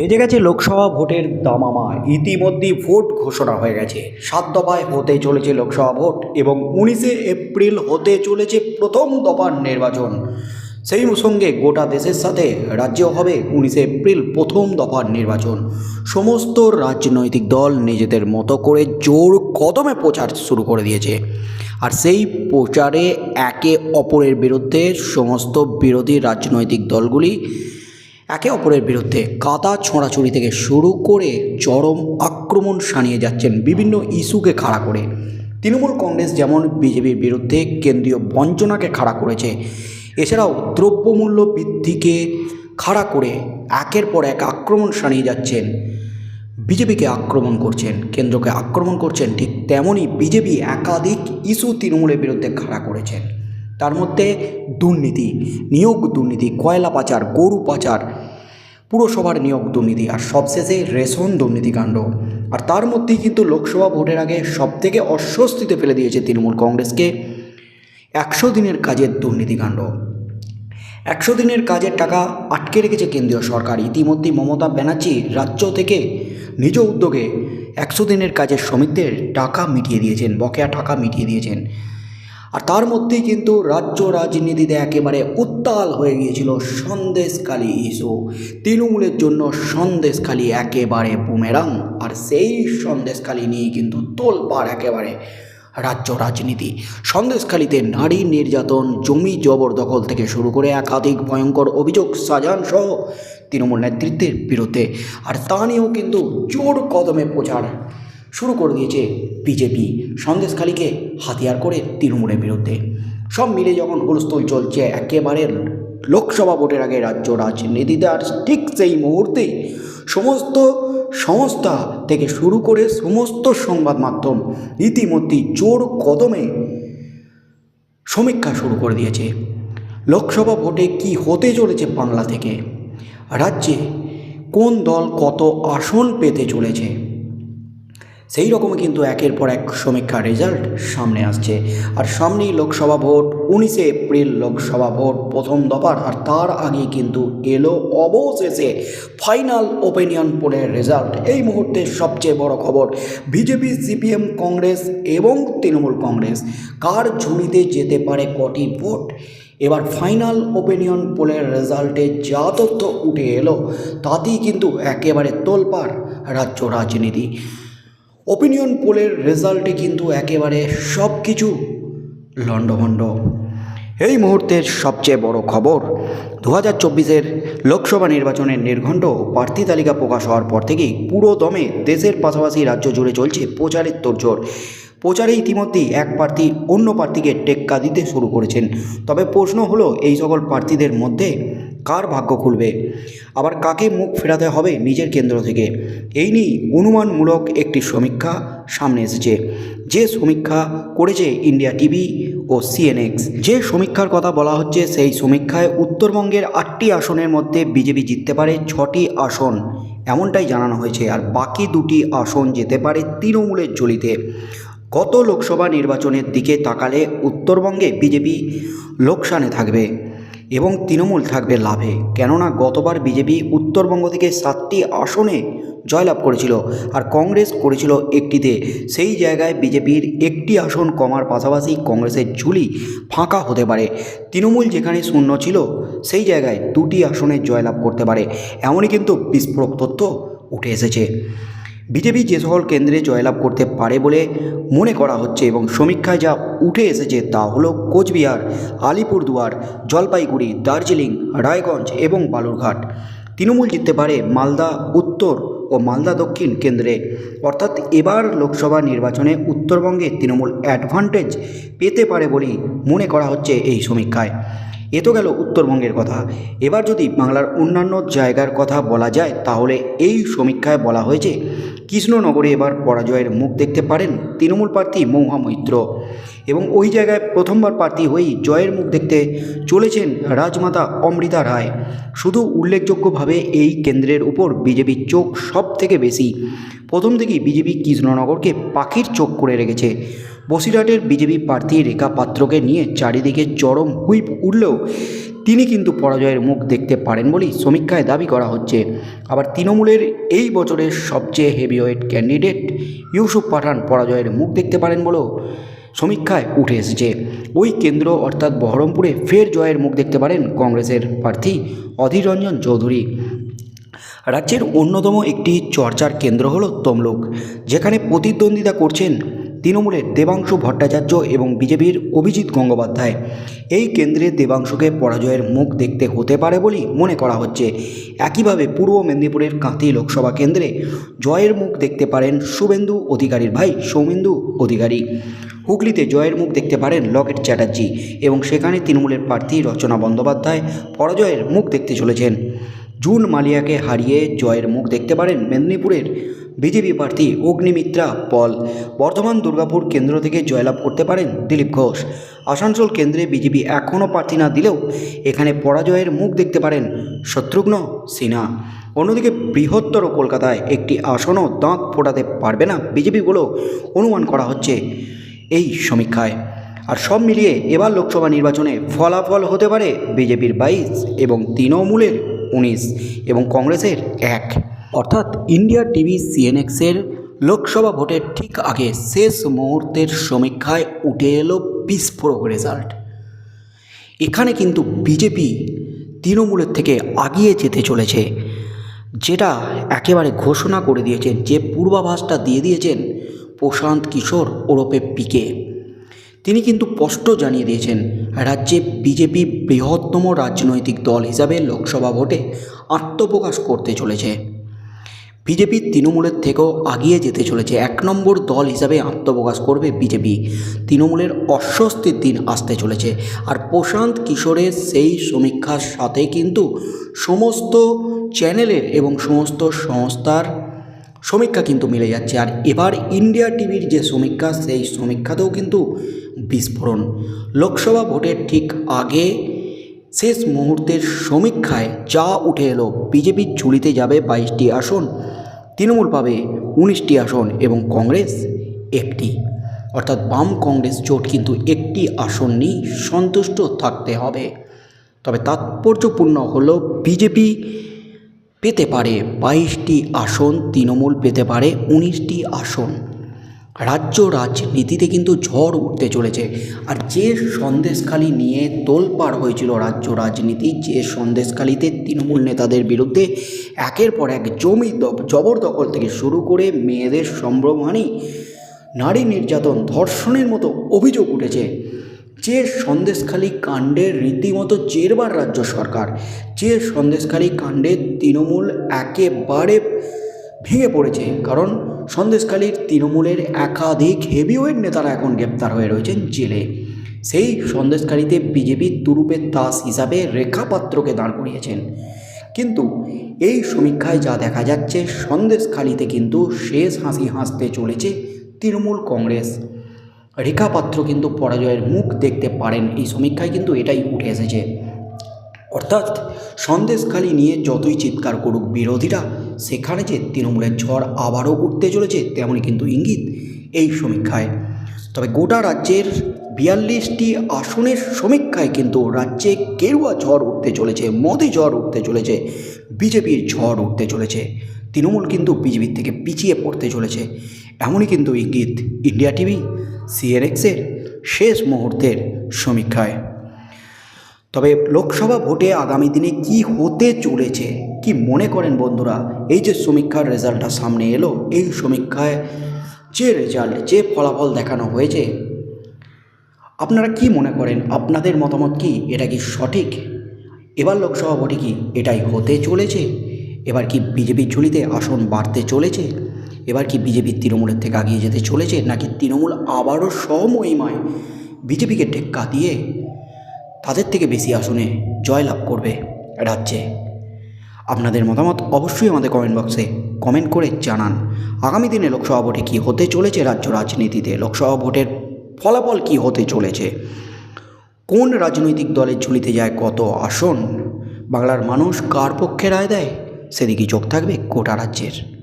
বেজে গেছে লোকসভা ভোটের দামামা। ইতিমধ্যেই ভোট ঘোষণা হয়ে গেছে। সাত দফায় হতে চলেছে লোকসভা ভোট এবং উনিশে এপ্রিল হতে চলেছে প্রথম দফার নির্বাচন। সেই সঙ্গে গোটা দেশের সাথে রাজ্যেও হবে উনিশে এপ্রিল প্রথম দফার নির্বাচন। সমস্ত রাজনৈতিক দল নিজেদের মতো করে জোর কদমে প্রচার শুরু করে দিয়েছে। আর সেই প্রচারে একে অপরের বিরুদ্ধে সমস্ত বিরোধী রাজনৈতিক দলগুলি একে অপরের বিরুদ্ধে কাদা ছোঁড়াছুড়ি থেকে শুরু করে চরম আক্রমণ সানিয়ে যাচ্ছেন বিভিন্ন ইস্যুকে খাড়া করে। তৃণমূল কংগ্রেস যেমন বিজেপির বিরুদ্ধে কেন্দ্রীয় বঞ্চনাকে খাড়া করেছে, এছাড়াও দ্রব্যমূল্য বৃদ্ধিকে খাড়া করে একের পর এক আক্রমণ সানিয়ে যাচ্ছেন। বিজেপিকে আক্রমণ করছেন, কেন্দ্রকে আক্রমণ করছেন, ঠিক তেমনই বিজেপি একাধিক ইস্যু তৃণমূলের বিরুদ্ধে খাড়া করেছেন। তার মধ্যে দুর্নীতি, নিয়োগ দুর্নীতি, কয়লা পাচার, গরু পাচার, পুরসভার নিয়োগ দুর্নীতি আর সবশেষে রেশন দুর্নীতিকাণ্ড আর তার মধ্যেই কিন্তু লোকসভা ভোটের আগে সবথেকে অস্বস্তিতে ফেলে দিয়েছে তৃণমূল কংগ্রেসকে একশো দিনের কাজের দুর্নীতিকাণ্ড একশো দিনের কাজের টাকা আটকে রেখেছে কেন্দ্রীয় সরকার। ইতিমধ্যেই মমতা ব্যানার্জি রাজ্য থেকে নিজ উদ্যোগে একশো দিনের কাজের শ্রমিকদের টাকা মিটিয়ে দিয়েছেন, বকেয়া টাকা মিটিয়ে দিয়েছেন। আর তার মধ্যেই কিন্তু রাজ্য রাজনীতিতে একেবারে উত্তাল হয়ে গিয়েছিল সন্দেশখালী ইস্যু। তৃণমূলের জন্য সন্দেশখালী একেবারে বুমেরাং। আর সেই সন্দেশখালী নিয়ে কিন্তু তোলপাড় একেবারে রাজ্য রাজনীতি। সন্দেশখালীতে নারী নির্যাতন, জমি জবরদখল থেকে শুরু করে একাধিক ভয়ঙ্কর অভিযোগ সাজান সহ তৃণমূল নেতৃত্বের বিরুদ্ধে। আর তা নিয়েও কিন্তু জোর কদমে প্রচার শুরু করে দিয়েছে বিজেপি। সন্দেশখালীকে হাতিয়ার করে তৃণমূলের বিরুদ্ধে। সব মিলে যখন হুলস্থুল চলছে, একেবারে লোকসভা ভোটের আগে রাজ্য রাজনীতিতে আর ঠিক সেই মুহূর্তেই সমস্ত সংস্থা থেকে শুরু করে সমস্ত সংবাদ মাধ্যম ইতিমধ্যেই জোর কদমে সমীক্ষা শুরু করে দিয়েছে। লোকসভা ভোটে কি হতে চলেছে বাংলা থেকে? রাজ্যে কোন দল কত আসন পেতে চলেছে? সেই রকমই কিন্তু একের পর এক সমীক্ষার রেজাল্ট সামনে আসছে। আর সামনেই লোকসভা ভোট, উনিশে এপ্রিল লোকসভা ভোট, প্রথম দফার, আর তার আগে কিন্তু এলো অবশেষে ফাইনাল ওপিনিয়ন পোলের রেজাল্ট এই মুহূর্তে সবচেয়ে বড় খবর, বিজেপি, সিপিএম, কংগ্রেস এবং তৃণমূল কংগ্রেস। কার ঝুড়িতে যেতে পারে কটি ভোট? এবার ফাইনাল ওপিনিয়ন পোলের রেজাল্টে যা তথ্য উঠে এলো, তাতেই কিন্তু একেবারে তোলপাড় রাজ্য রাজনীতি। ওপিনিয়ন পোলের রেজাল্টে কিন্তু একেবারে সব কিছু লণ্ডভণ্ড। এই মুহূর্তের সবচেয়ে বড় খবর দু হাজার চব্বিশের লোকসভা নির্বাচনের নির্ঘণ্ট প্রার্থী তালিকা প্রকাশ হওয়ার পর থেকেই পুরো দমে দেশের পাশাপাশি রাজ্য জুড়ে চলছে প্রচারের তোড়জোড়। প্রচারে ইতিমধ্যেই এক প্রার্থী অন্য প্রার্থীকে টেক্কা দিতে শুরু করেছেন। তবে প্রশ্ন হলো, এই সকল প্রার্থীদের মধ্যে কার ভাগ্য খুলবে? আবার কাকে মুখ ফেরাতে হবে নিজের কেন্দ্র থেকে? এই নিয়েই অনুমানমূলক একটি সমীক্ষা সামনে এসেছে। যে সমীক্ষা করেছে ইন্ডিয়া টিভি ও সিএনএক্স, যে সমীক্ষার কথা বলা হচ্ছে সেই সমীক্ষায় উত্তরবঙ্গের আটটি আসনের মধ্যে বিজেপি জিততে পারে ছটি আসন। এমনটাই জানানো হয়েছে, আর বাকি দুটি আসন যেতে পারে তৃণমূলের ঝুলিতে। গত লোকসভা নির্বাচনের দিকে তাকালে উত্তরবঙ্গে বিজেপি লোকসানে থাকবে। এবং তৃণমূল থাকবে লাভে। কেননা গতবার বিজেপি উত্তরবঙ্গ থেকে সাতটি আসনে জয়লাভ করেছিল আর কংগ্রেস করেছিল একটিতে। সেই জায়গায় বিজেপির একটি আসন কমার পাশাপাশি কংগ্রেসের ঝুলি ফাঁকা হতে পারে। তৃণমূল যেখানে শূন্য ছিল, সেই জায়গায় দুটি আসনে জয়লাভ করতে পারে। এমনই কিন্তু বিস্ফোরক তথ্য উঠে এসেছে। বিজেপি যে সকল কেন্দ্রে জয়লাভ করতে পারে বলে মনে করা হচ্ছে এবং সমীক্ষায় যা উঠে এসেছে তা হলো কোচবিহার, আলিপুরদুয়ার, জলপাইগুড়ি, দার্জিলিং, রায়গঞ্জ এবং বালুরঘাট। তৃণমূল জিততে পারে মালদা উত্তর ও মালদা দক্ষিণ কেন্দ্রে। অর্থাৎ এবার লোকসভা নির্বাচনে উত্তরবঙ্গে তৃণমূল অ্যাডভান্টেজ পেতে পারে বলেই মনে করা হচ্ছে এই সমীক্ষায়। এ তো গেল উত্তরবঙ্গের কথা। এবার যদি বাংলার অন্যান্য জায়গার কথা বলা যায়, তাহলে এই সমীক্ষায় বলা হয়েছে, কৃষ্ণনগরে এবার পরাজয়ের মুখ দেখতে পারেন তৃণমূল প্রার্থী মৌহা মৈত্র। এবং ওই জায়গায় প্রথমবার প্রার্থী হয়েই জয়ের মুখ দেখতে চলেছেন রাজমাতা অমৃতা রায়। শুধু উল্লেখযোগ্যভাবে এই কেন্দ্রের উপর বিজেপির চোখ সব থেকে বেশি। প্রথম থেকেই বিজেপি কৃষ্ণনগরকে পাখির চোখ করে রেখেছে। বসিরহাটের বিজেপি প্রার্থী রেখা পাত্রকে নিয়ে চারিদিকে চরম হুইপ উঠলেও তিনি কিন্তু পরাজয়ের মুখ দেখতে পারেন বলেই সমীক্ষায় দাবি করা হচ্ছে। আবার তৃণমূলের এই বছরের সবচেয়ে হেভিওয়েট ক্যান্ডিডেট ইউসুফ পাঠান পরাজয়ের মুখ দেখতে পারেন বলেও সমীক্ষায় উঠে এসেছে। ওই কেন্দ্র অর্থাৎ বহরমপুরে ফের জয়ের মুখ দেখতে পারেন কংগ্রেসের প্রার্থী অধীর রঞ্জন চৌধুরী। রাজ্যের অন্যতম একটি চর্চার কেন্দ্র হল তমলুক, যেখানে প্রতিদ্বন্দ্বিতা করছেন তৃণমূলের দেবাংশু ভট্টাচার্য এবং বিজেপির অভিজিৎ গঙ্গোপাধ্যায়। এই কেন্দ্রে দেবাংশুকে পরাজয়ের মুখ দেখতে হতে পারে বলেই মনে করা হচ্ছে। একইভাবে পূর্ব মেদিনীপুরের কাঁথি লোকসভা কেন্দ্রে জয়ের মুখ দেখতে পারেন শুভেন্দু অধিকারীর ভাই সৌমেন্দু অধিকারী। হুগলিতে জয়ের মুখ দেখতে পারেন লকেট চ্যাটার্জি এবং সেখানে তৃণমূলের প্রার্থী রচনা বন্দ্যোপাধ্যায় পরাজয়ের মুখ দেখতে চলেছেন। জুন মালিয়াকে হারিয়ে জয়ের মুখ দেখতে পারেন মেদিনীপুরের বিজেপি প্রার্থী অগ্নিমিত্রা পল। বর্ধমান দুর্গাপুর কেন্দ্র থেকে জয়লাভ করতে পারেন দিলীপ ঘোষ। আসানসোল কেন্দ্রে বিজেপি এখনও প্রার্থী না দিলেও এখানে পরাজয়ের মুখ দেখতে পারেন শত্রুঘ্ন সিনহা। অন্যদিকে বৃহত্তর কলকাতায় একটি আসনও দাঁত ফোটাতে পারবে না বিজেপি বলেও অনুমান করা হচ্ছে এই সমীক্ষায়। আর সব মিলিয়ে এবার লোকসভা নির্বাচনে ফলাফল হতে পারে বিজেপির বাইশ এবং তৃণমূলের উনিশ এবং কংগ্রেসের এক। অর্থাৎ ইন্ডিয়া টিভি সিএনএক্সের লোকসভা ভোটের ঠিক আগে শেষ মুহূর্তের সমীক্ষায় উঠে এলো বিস্ফোরক রেজাল্ট এখানে কিন্তু বিজেপি তৃণমূলের থেকে আগিয়ে যেতে চলেছে, যেটা একেবারে ঘোষণা করে দিয়েছেন যে পূর্বাভাসটা দিয়ে দিয়েছেন প্রশান্ত কিশোর ওরপে পিকে তিনি কিন্তু স্পষ্ট জানিয়ে দিয়েছেন, রাজ্যে বিজেপি বৃহত্তম রাজনৈতিক দল হিসাবে লোকসভা ভোটে আত্মপ্রকাশ করতে চলেছে। বিজেপি তৃণমূলের থেকেও আগিয়ে যেতে চলেছে। এক নম্বর দল হিসাবে আত্মপ্রকাশ করবে বিজেপি। তৃণমূলের অস্বস্তির দিন আসতে চলেছে। আর প্রশান্ত কিশোরের সেই সমীক্ষার সাথে কিন্তু সমস্ত চ্যানেলের এবং সমস্ত সংস্থার সমীক্ষা কিন্তু মিলে যাচ্ছে। আর এবার ইন্ডিয়া টিভির যে সমীক্ষা, সেই সমীক্ষাতেও কিন্তু বিস্ফোরণ। লোকসভা ভোটের ঠিক আগে শেষ মুহূর্তের সমীক্ষায় যা উঠে এলো, বিজেপির ঝুলিতে যাবে বাইশটি আসন, তৃণমূল পাবে উনিশটি আসন এবং কংগ্রেস একটি। অর্থাৎ বাম কংগ্রেস জোট কিন্তু একটি আসন নিয়ে সন্তুষ্ট থাকতে হবে। তবে তাৎপর্যপূর্ণ হলো, বিজেপি পেতে পারে বাইশটি আসন, তৃণমূল পেতে পারে উনিশটি আসন। রাজ্য রাজনীতিতে কিন্তু ঝড় উঠতে চলেছে। আর যে সন্দেশখালি নিয়ে তোলপাড় হয়েছিল রাজ্য রাজনীতি, যে সন্দেশখালিতে তৃণমূল নেতাদের বিরুদ্ধে একের পর এক জমি জবরদখল থেকে শুরু করে মেয়েদের সম্ভ্রমহানি নারী নির্যাতন, ধর্ষণের মতো অভিযোগ উঠেছে। যে সন্দেশখালী কাণ্ডের রীতিমতো জেরবার রাজ্য সরকার, যে সন্দেশখালী কাণ্ডে তৃণমূল একেবারে ভেঙে পড়েছে, কারণ সন্দেশখালীর তৃণমূলের একাধিক হেভিওয়েট নেতারা এখন গ্রেপ্তার হয়ে রয়েছেন জেলে। সেই সন্দেশখালীতে বিজেপি তুরুপের দাস হিসাবে রেখা পাত্রকে দাঁড় করিয়েছেন। কিন্তু এই সমীক্ষায় যা দেখা যাচ্ছে, সন্দেশখালীতে কিন্তু শেষ হাসি হাসতে চলেছে তৃণমূল কংগ্রেস। রেখা পাত্র কিন্তু পরাজয়ের মুখ দেখতে পারেন, এই সমীক্ষায় কিন্তু এটাই উঠে এসেছে। অর্থাৎ সন্দেশখালি নিয়ে যতই চিৎকার করুক বিরোধীরা সেখানে যে তৃণমূলের ঝড় আবারও উঠতে চলেছে, তেমনই কিন্তু ইঙ্গিত এই সমীক্ষায়। তবে গোটা রাজ্যের বিয়াল্লিশটি আসনের সমীক্ষায় কিন্তু রাজ্যে গেরুয়া ঝড় উঠতে চলেছে, মোদি ঝড় উঠতে চলেছে, বিজেপির ঝড় উঠতে চলেছে। তৃণমূল কিন্তু বিজেপির থেকে পিছিয়ে পড়তে চলেছে। এমনই কিন্তু ইঙ্গিত ইন্ডিয়া টিভি, সিএনএক্সের শেষ মুহূর্তের সমীক্ষায়। তবে লোকসভা ভোটে আগামী দিনে কি হতে চলেছে কি মনে করেন বন্ধুরা? এই যে সমীক্ষার রেজাল্টটা সামনে এলো, এই সমীক্ষায় যে রেজাল্ট, যে ফলাফল দেখানো হয়েছে, আপনারা কি মনে করেন? আপনাদের মতামত কি? এটা কি সঠিক? এবার লোকসভা ভোটে কি এটাই হতে চলেছে? এবার কি বিজেপির ঝুলিতে আসন বাড়তে চলেছে? এবার কি বিজেপি তৃণমূলের থেকে আগিয়ে যেতে চলেছে? নাকি তৃণমূল আবারও সমহিমায় বিজেপিকে টেক্কা দিয়ে তাদের থেকে বেশি আসনে জয়লাভ করবে রাজ্যে? আপনাদের মতামত অবশ্যই আমাদের কমেন্ট বক্সে কমেন্ট করে জানান। আগামী দিনে লোকসভা ভোটে কী হতে চলেছে রাজ্য রাজনীতিতে? লোকসভা ভোটের ফলাফল কী হতে চলেছে? কোন রাজনৈতিক দলের ঝুলিতে যায় কত আসন? বাংলার মানুষ কার পক্ষে রায় দেয়? সেদিকে চোখ থাকবে কোটা রাজ্যের।